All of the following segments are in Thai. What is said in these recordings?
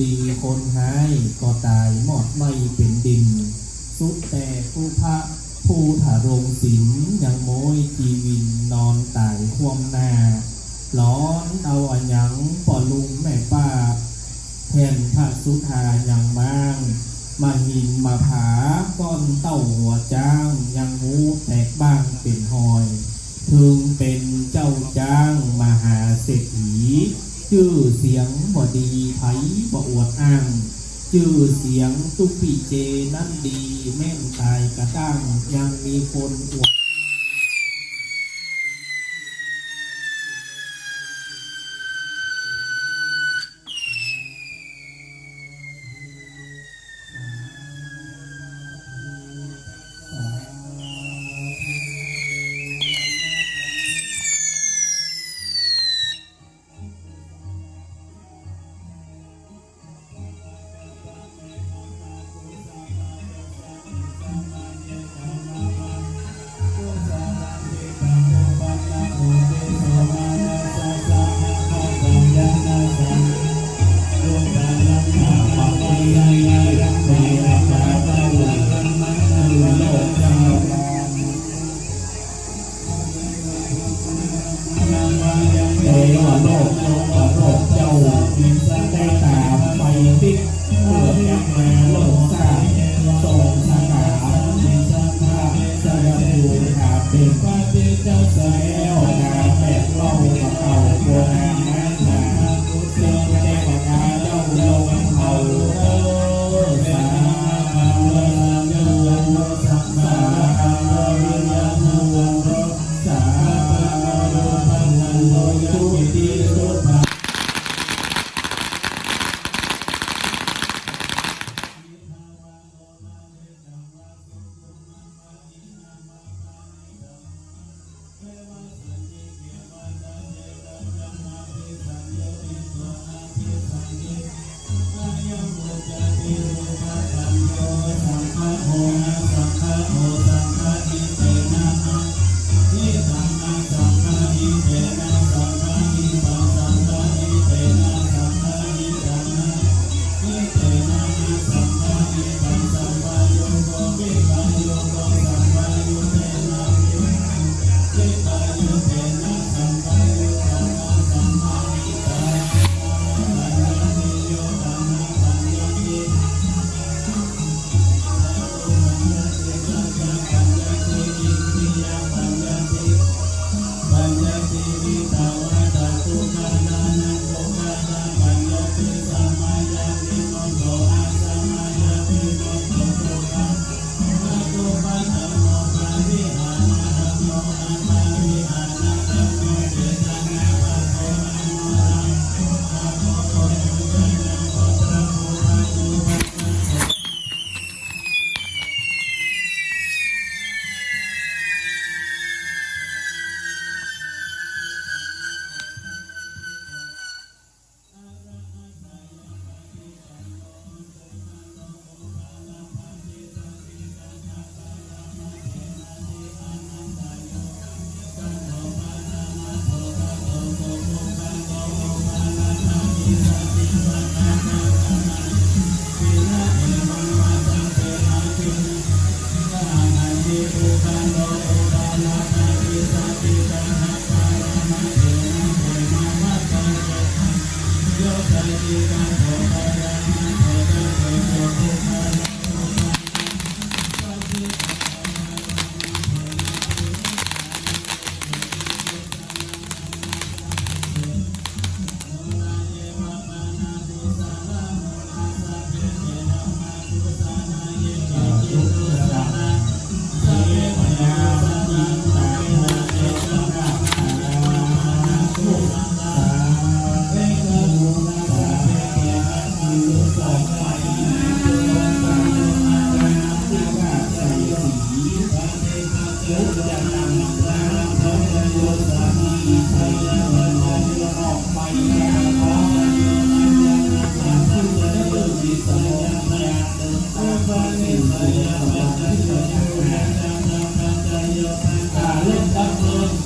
ดีคนหายก็ตายหมดไม่เป็นดิน สุดแต่ผู้พระผู้ถารงศิลยังโมยจีวินนอนตายควมหน้าร้อนเอาอันหยังปอลุงแม่ป้าแทนพระสุธายังมาง มาหินมาผาก้อนเต้าหัวจ้างยังหูแตกบ้างเป็นหอยพึงเป็น ชื่อเสียงบ่ดีไผบ่อวดอ้าง ชื่อเสียงตุกปีเจนั่นดี แม่นตายกระตั้งยังมีคนอวด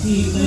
ที่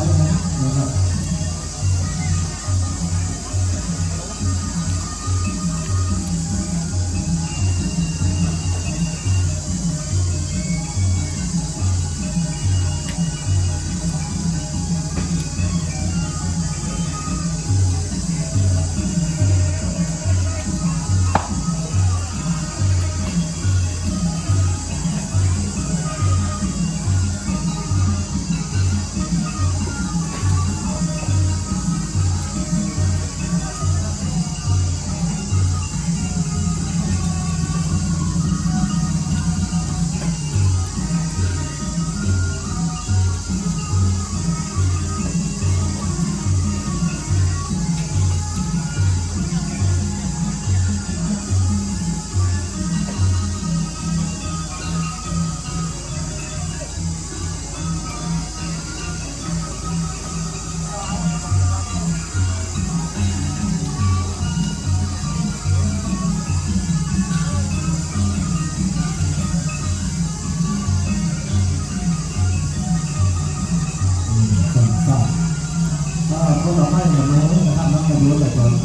หั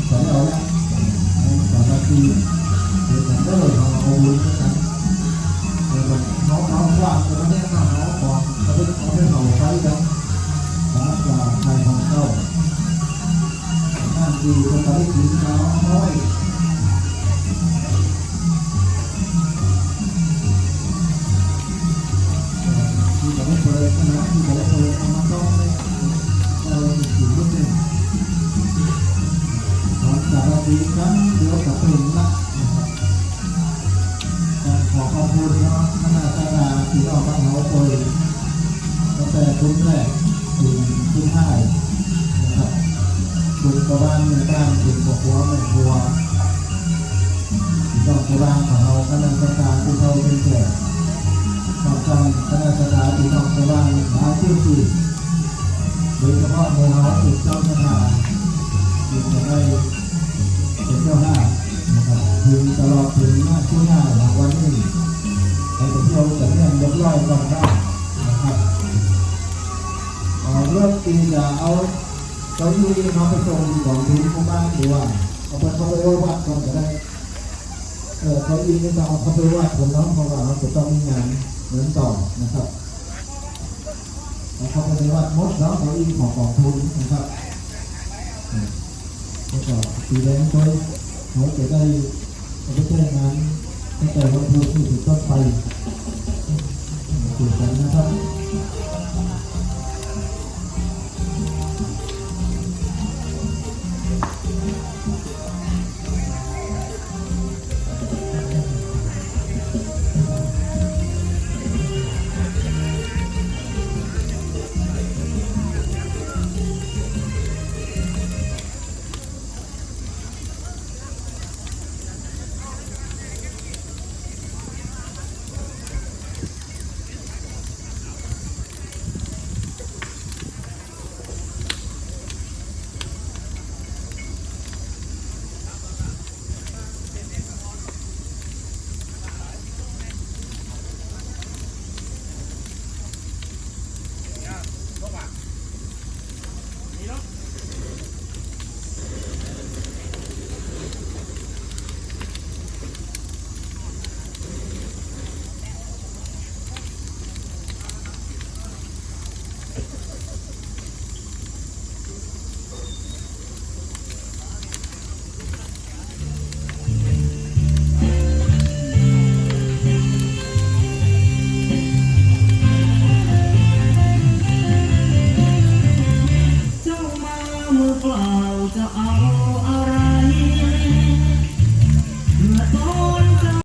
รู้แต่ก่อนส บ้านคุณบอกหัวแม่หัวที่ต้องกระบ้านของเราคณะสาราที่เขาเป็นแขกขอบคุณคณะสาราที่ต้องกระบ้านหาที่สุดโดยเฉพาะโมหะสุดเจ้าหน้าที่จึงจะได้เป็นเจ้าหน้านะครับถึงตลอดถึงหน้าที่หน้าหลังวันนี้ไปเที่ยวกับเรื่องยกย่อยก่อนได้นะครับเอาเรื่องตีจะเอา เก้าอี้น้องไปส่งของทีมผู้บ้านหรือว่าเอาไปเขาไปวัดก่อนก็ได้เออเก้าอี้นี่ต้องเอาเขาไปไหว้ผมน้องเพราะว่าเราจะต้องมีงานเหมือนต่อนะครับเอาเขาไปในวัดมดเนาะเก้าอี้ของกองทุนนะครับแล้วก็ปีแรกก็เขาจะได้เขาจะได้งงานตั้งแต่วันพุธที่ถึงต้นไปถูกกันนะครับ